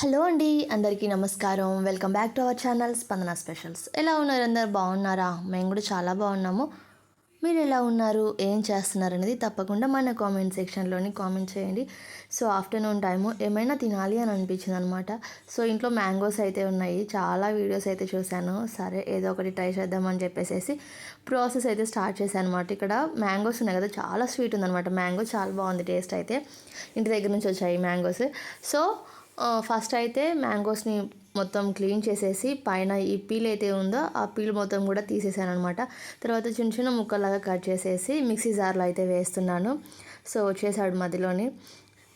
Hello అండి అందరికీ నమస్కారం. Welcome back to our channel Spandana specials. ఎలా ఉన్నారు అందరు? బాగున్నారా? మేము కూడా చాలా బాగున్నాము. మీరు ఎలా ఉన్నారు? ఏం చేస్తున్నారు అనేది తప్పకుండా మన కామెంట్ సెక్షన్లోని కామెంట్ చేయండి. సో ఆఫ్టర్నూన్ టైము ఏమైనా తినాలి అని అనిపించింది అనమాట సో ఇంట్లో మ్యాంగోస్ అయితే ఉన్నాయి. చాలా వీడియోస్ అయితే చూశాను. సరే ఏదో ఒకటి ట్రై చేద్దామని చెప్పేసి ప్రాసెస్ అయితే స్టార్ట్ చేశాను అనమాట ఇక్కడ మ్యాంగోస్ ఉన్నాయి కదా చాలా స్వీట్ ఉందనమాట. మ్యాంగో చాలా బాగుంది టేస్ట్ అయితే. ఇంటి దగ్గర నుంచి వచ్చాయి మ్యాంగోస్. సో ఫస్ట్ అయితే మ్యాంగోస్ని మొత్తం క్లీన్ చేసేసి పైన ఈ పీల్ అయితే ఉందో ఆ పీల్ మొత్తం కూడా తీసేసాను అనమాట తర్వాత చిన్న చిన్న ముక్కలాగా కట్ చేసేసి మిక్సీ జార్లో అయితే వేస్తున్నాను. సో వచ్చేసాడు మధ్యలోని.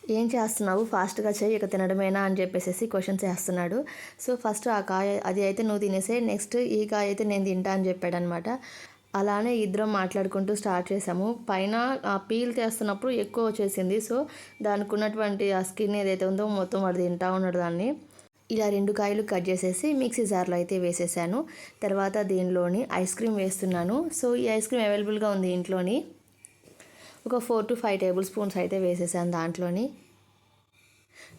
ఏం చేస్తున్నావు? ఫాస్ట్గా చేయి ఇక తినడమేనా? అని చెప్పేసి క్వశ్చన్స్ వేస్తున్నాడు. సో ఫస్ట్ ఆ కాయ అది అయితే నువ్వు తినేసే నెక్స్ట్ ఈ కాయ అయితే నేను తింటా అని చెప్పాడనమాట అలానే ఇద్దరం మాట్లాడుకుంటూ స్టార్ట్ చేసాము పైన ఆ పీల్ తీస్తున్నప్పుడు ఎక్కువ వచ్చేసింది. సో దానికి ఉన్నటువంటి ఆ స్కిన్ ఏదైతే ఉందో మొత్తం వాడు తింటా ఉన్నాడు దాన్ని. ఇలా రెండు కాయలు కట్ చేసేసి మిక్సీ జార్లో అయితే వేసేసాను. తర్వాత దీనిలోని ఐస్ క్రీమ్ వేస్తున్నాను. సో ఈ ఐస్ క్రీమ్ అవైలబుల్గా ఉంది ఇంట్లోని. ఒక four to five tablespoons అయితే వేసేసాను దాంట్లోని.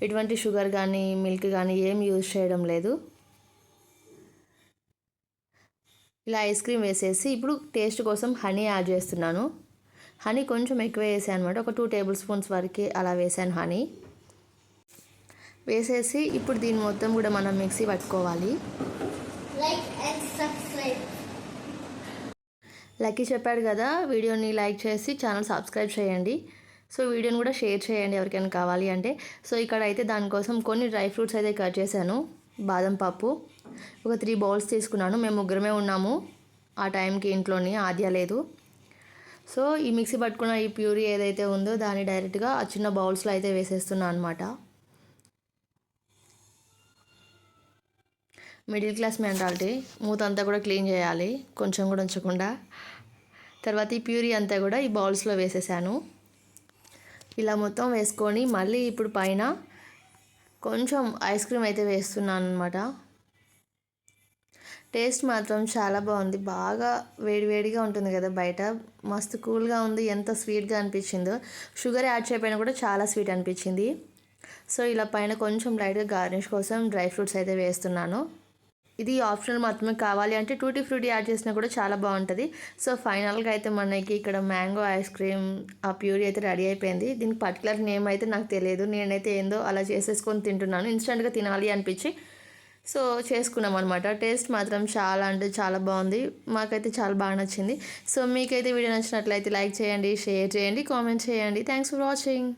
ఎటువంటి షుగర్ కానీ మిల్క్ కానీ ఏం యూజ్ చేయడం లేదు. ఇలా ఐస్ క్రీమ్ వేసేసి ఇప్పుడు టేస్ట్ కోసం హనీ యాడ్ చేస్తున్నాను. హనీ కొంచెం ఎక్కువ వేసాను అనమాట ఒక టూ టేబుల్ స్పూన్స్ వరకు అలా వేసాను హనీ. వేసేసి ఇప్పుడు దీన్ని మొత్తం కూడా మనం మిక్సీ పట్టుకోవాలి. లక్కీ చెప్పాడు కదా వీడియోని లైక్ చేసి ఛానల్ సబ్స్క్రైబ్ చేయండి. సో వీడియోని కూడా షేర్ చేయండి ఎవరికైనా కావాలి అంటే. సో ఇక్కడ అయితే దానికోసం కొన్ని డ్రై ఫ్రూట్స్ అయితే కట్ చేశాను. బాదం పప్పు. ఒక త్రీ బౌల్స్ తీసుకున్నాను. మేము ముగ్గురమే ఉన్నాము. ఆ టైంకి ఇంట్లోని ఆద్య లేదు. సో ఈ మిక్సీ పట్టుకున్న ఈ ప్యూరీ ఏదైతే ఉందో దాన్ని డైరెక్ట్గా ఆ చిన్న బౌల్స్లో అయితే వేసేస్తున్నాను అనమాట మిడిల్ క్లాస్ మెంటాలిటీ. మూత అంతా కూడా క్లీన్ చేయాలి. కొంచెం కూడా ఉంచకుండా. తర్వాత ఈ ప్యూరీ అంతా కూడా ఈ బౌల్స్లో వేసేసాను. ఇలా మొత్తం వేసుకొని మళ్ళీ ఇప్పుడు పైన కొంచెం ఐస్ క్రీమ్ అయితే వేస్తున్నాను అనమాట టేస్ట్ మాత్రం చాలా బాగుంది. బాగా వేడివేడిగా ఉంటుంది కదా బయట. మస్తు కూల్గా ఉంది. ఎంత స్వీట్గా అనిపించిందో. షుగర్ యాడ్ చేయపోయినా కూడా చాలా స్వీట్ అనిపించింది. సో ఇలా పైన కొంచెం లైట్గా గార్నిష్ కోసం డ్రై ఫ్రూట్స్ అయితే వేస్తున్నాను. ఇది ఆప్షనల్ మాత్రమే కావాలి అంటే టూటీ ఫ్రూటీ యాడ్ చేసినా కూడా చాలా బాగుంటుంది. సో ఫైనల్గా అయితే మనకి ఇక్కడ మ్యాంగో ఐస్ క్రీమ్ ఆ ప్యూరీ అయితే రెడీ అయిపోయింది. దీనికి పర్టికులర్ నేమ్ అయితే నాకు తెలియదు. నేనైతే ఏందో అలా చేసేసుకొని తింటున్నాను. ఇన్స్టెంట్గా తినాలి అనిపించి సో చేసుకున్నాం అనమాట టేస్ట్ మాత్రం చాలా అంటే చాలా బాగుంది. మాకైతే చాలా బాగా నచ్చింది. సో మీకైతే వీడియో నచ్చినట్లయితే లైక్ చేయండి షేర్ చేయండి కామెంట్ చేయండి. Thanks for watching.